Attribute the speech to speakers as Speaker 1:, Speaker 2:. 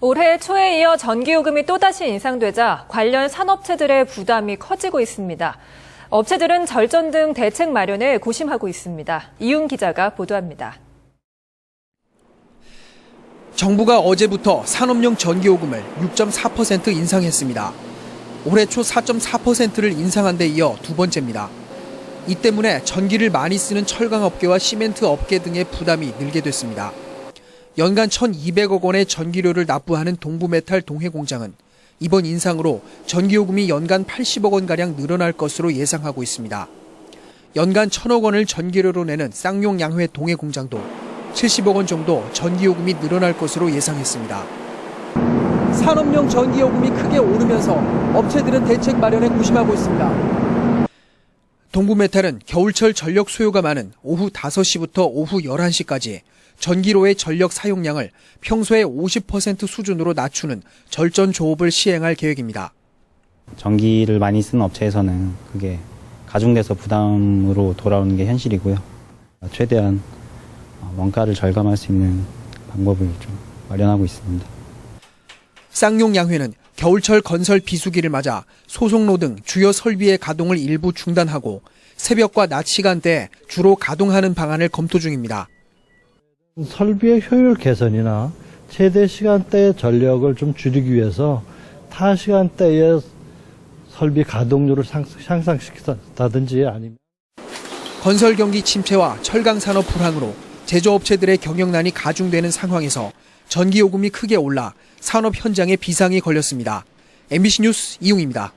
Speaker 1: 올해 초에 이어 전기요금이 또다시 인상되자 관련 산업체들의 부담이 커지고 있습니다. 업체들은 절전 등 대책 마련에 고심하고 있습니다. 이윤 기자가 보도합니다.
Speaker 2: 정부가 어제부터 산업용 전기요금을 6.4% 인상했습니다. 올해 초 4.4%를 인상한 데 이어 두 번째입니다. 이 때문에 전기를 많이 쓰는 철강업계와 시멘트 업계 등의 부담이 늘게 됐습니다. 연간 1,200억 원의 전기료를 납부하는 동부메탈 동해공장은 이번 인상으로 전기요금이 연간 80억 원가량 늘어날 것으로 예상하고 있습니다. 연간 1,000억 원을 전기료로 내는 쌍용 양회 동해공장도 70억 원 정도 전기요금이 늘어날 것으로 예상했습니다. 산업용 전기요금이 크게 오르면서 업체들은 대책 마련에 고심하고 있습니다. 동부메탈은 겨울철 전력 소요가 많은 오후 5시부터 오후 11시까지 전기로의 전력 사용량을 평소의 50% 수준으로 낮추는 절전 조업을 시행할 계획입니다.
Speaker 3: 전기를 많이 쓰는 업체에서는 그게 가중돼서 부담으로 돌아오는 게 현실이고요. 최대한 원가를 절감할 수 있는 방법을 좀 마련하고 있습니다.
Speaker 2: 쌍용 양회는 겨울철 건설 비수기를 맞아 소속로 등 주요 설비의 가동을 일부 중단하고 새벽과 낮 시간대에 주로 가동하는 방안을 검토 중입니다.
Speaker 4: 설비의 효율 개선이나 최대 시간대의 전력을 좀 줄이기 위해서 타 시간대의 설비 가동률을 상- 향상시킨다든지 아니면
Speaker 2: 건설 경기 침체와 철강 산업 불황으로 제조업체들의 경영난이 가중되는 상황에서 전기요금이 크게 올라 산업 현장에 비상이 걸렸습니다. MBC 뉴스 이용입니다.